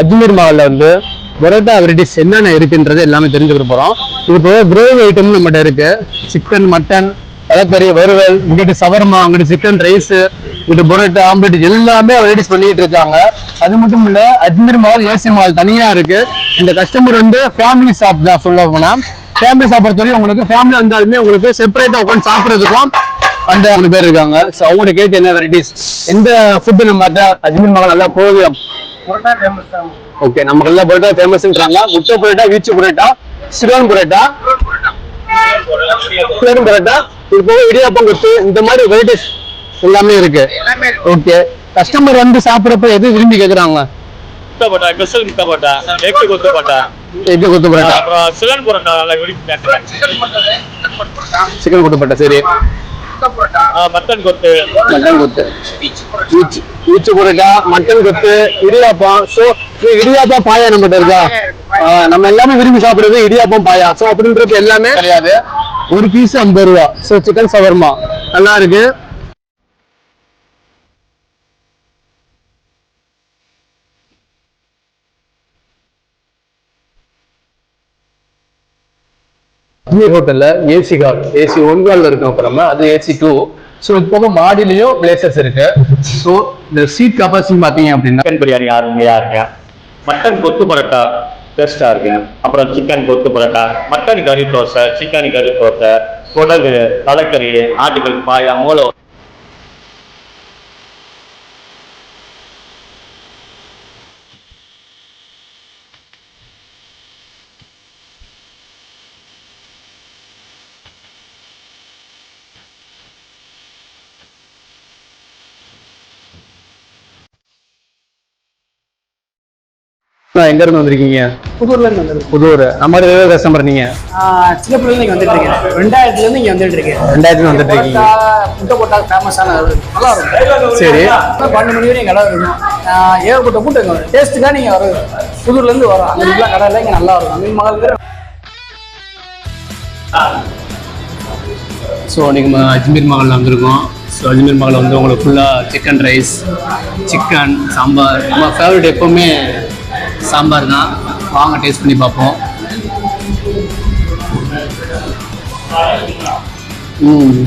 அஜ்மீர் மஹால்ல வந்து பரோட்டா வெரைட்டிஸ் என்னென்ன இருக்குன்றது எல்லாமே தெரிஞ்சுக்க இது இப்போ கிரேவி ஐட்டம் நம்மகிட்ட இருக்கு. சிக்கன் மட்டன் தலைக்கறி வறுவல் இங்கிட்டு சவர்மா அங்கிட்டு சிக்கன் ரைஸ் இங்கிட்டு பரோட்டா ஆம்லெட் எல்லாமே வெரைட்டிஸ் பண்ணிட்டு இருக்காங்க. அது மட்டும் இல்ல அஜ்மீர் மஹால் ஏசி மஹால் தனியா இருக்கு. இந்த கஸ்டமர் வந்து ஃபேமிலி ஷாப் தான் சொல்ல போனா. ஃபேமிலி சாப்பிட்ற வரையும் உங்களுக்கு ஃபேமிலி வந்தாலுமே உங்களுக்கு செப்பரேட்டா உட்காந்து சாப்பிட்றதுக்கும் அந்த மூணு பேர் இருக்காங்க. ஸோ அவங்கள்ட்ட கேட்டு என்ன வெரைட்டிஸ் எந்த ஃபுட்டு நம்ம அஜ்மீர் மஹால் நல்லா போகுது ஓகே நமக்கு எல்லாம் பரோட்டா ஃபேமஸ்ன்றாங்க முட்டை பரோட்டா வீச்சு பரோட்டா சிக்கன் பரோட்டா சிக்கன் பரோட்டா இது போக இடியாப்பம் கொத்து இந்த மாதிரி வெரைட்டிஸ் எல்லாமே இருக்கு. ஓகே கஸ்டமர் வந்து சாப்பிடறப்ப எது விரும்பி கேக்குறாங்க? முட்டை போட்டா ஸ்பெஷல் முட்டை போட்டா எக்கு கொத்து போட்டா எக்கு கொத்து பரோட்டா. அப்புறம் சிலன் போட்டா நல்லா விரும்பி சிக்கன் கொத்து பரோட்டா சரி. மட்டன் கொத்து. மட்டன் கொத்து. வீச்சு பரோட்டா மட்டன் கொத்து இடியாப்பம். ஸோ இடியாப்பம் பாயா நம்மகிட்ட இருக்கா? நம்ம எல்லாமே விரும்பி சாப்பிடுறது இடியாப்பம் பாயா. ஸோ அப்படின்றது எல்லாமே கிடையாது. ஒரு பீஸ் ஐம்பது ரூபா. ஸோ சிக்கன் சவர்மா நல்லா இருக்கு. ஹோட்டல்ல ஏசி கால் ஏசி ஒன் கால்ல இருக்கும் அப்புறமா. அது ஏசி டூ ஸோ இது போக மாடிலையும் பிளேசஸ் இருக்கு. ஸோ இந்த சீட் கெப்பாசிட்டி பார்த்தீங்க அப்படின்னா சிக்கன் பிரியாணி யாருங்க இருக்கு மட்டன் கொத்து பரோட்டா டேஸ்டா இருக்கு. அப்புறம் சிக்கன் கொத்து பரோட்டா மட்டன் கறி தோசை சிக்கன் கறி தோசை குடகு தலைக்கறி ஆட்டுக்கல் பாயா மூளை. எங்க இருந்து வந்திருக்கீங்க? புதூர்ல இருந்து வந்தது புதூர். நம்ம ரெகுலர் கஸ்டமர் நீங்க? சின்ன பிள்ளைல இங்க வந்துட்டு இருக்கேன் ரெண்டாயிரத்துல இருந்து இங்க வந்துட்டு இருக்கேன் ரெண்டாயிரத்துல வந்துட்டு இருக்கீங்க முட்டை போட்டா ஃபேமஸான நல்லா இருக்கும். சரி. பன்னெண்டு மணி வரையும் கடை இருக்கும். ஏகப்பட்ட கூட்டம் டேஸ்ட்டுக்காக நீங்க வரும் புதூர்ல இருந்து வரும் அந்த மாதிரிலாம் கடை எல்லாம் இங்க நல்லா இருக்கும். அந்த மகளுக்கு ஸோ நம்ம அஜ்மீர் மகளில் வந்திருக்கோம். ஸோ அஜ்மீர் மகளில் வந்து உங்களுக்கு ஃபுல்லாக சிக்கன் ரைஸ் சிக்கன் சாம்பார். நம்ம ஃபேவரட் எப்போவுமே சாம்பார் தான். வாங்க டேஸ்ட் பண்ணி பார்ப்போம். ம்.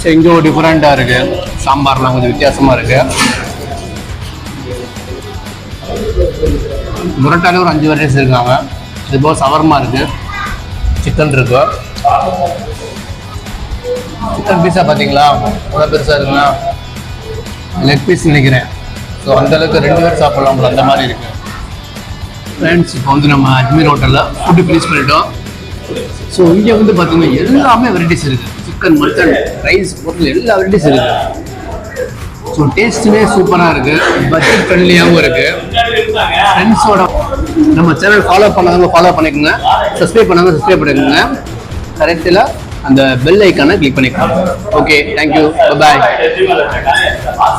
சரி இங்கே ஒரு டிஃப்ரெண்ட்டாக இருக்குது சாம்பார்லாம் கொஞ்சம் வித்தியாசமாக இருக்குது முரட்டாலே ஒரு அஞ்சு வெரைட்டிஸ் இருக்காங்க. இது போக சவர்மா இருக்குது சிக்கன் இருக்கு. சிக்கன் பீஸா பார்த்தீங்களா? எவ்வளோ பெருசாக இருக்குன்னா லெக் பீஸ் நினைக்கிறேன். ஸோ அந்த அளவுக்கு ரெண்டு பேர் சாப்பிட்லாம் அந்த மாதிரி இருக்குது ஃப்ரெண்ட்ஸ் இப்போ வந்து நம்ம அஜ்மீர் ஹோட்டலில் ஃபுட்டு ஃபினிஷ் பண்ணிட்டோம். ஸோ இங்கே வந்து பார்த்தீங்கன்னா எல்லாமே வெரைட்டிஸ் இருக்குது சிக்கன் மட்டன் ரைஸ் பொருள் எல்லா வெரைட்டிஸ் இருக்குது ஸோ டேஸ்ட்டுமே சூப்பராக இருக்குது பட்ஜெட் ஃப்ரெண்ட்லியாகவும் இருக்குது ஃப்ரெண்ட்ஸோட நம்ம சேனல் ஃபாலோ பண்ணாதவங்க ஃபாலோ பண்ணிக்கோங்க. சப்ஸ்கிரைப் பண்ணாங்க சப்ஸ்கிரைப் பண்ணிக்கோங்க. கரெக்டில் அந்த பெல் ஐக்கானை கிளிக் பண்ணிக்கோங்க. Okay thank you bye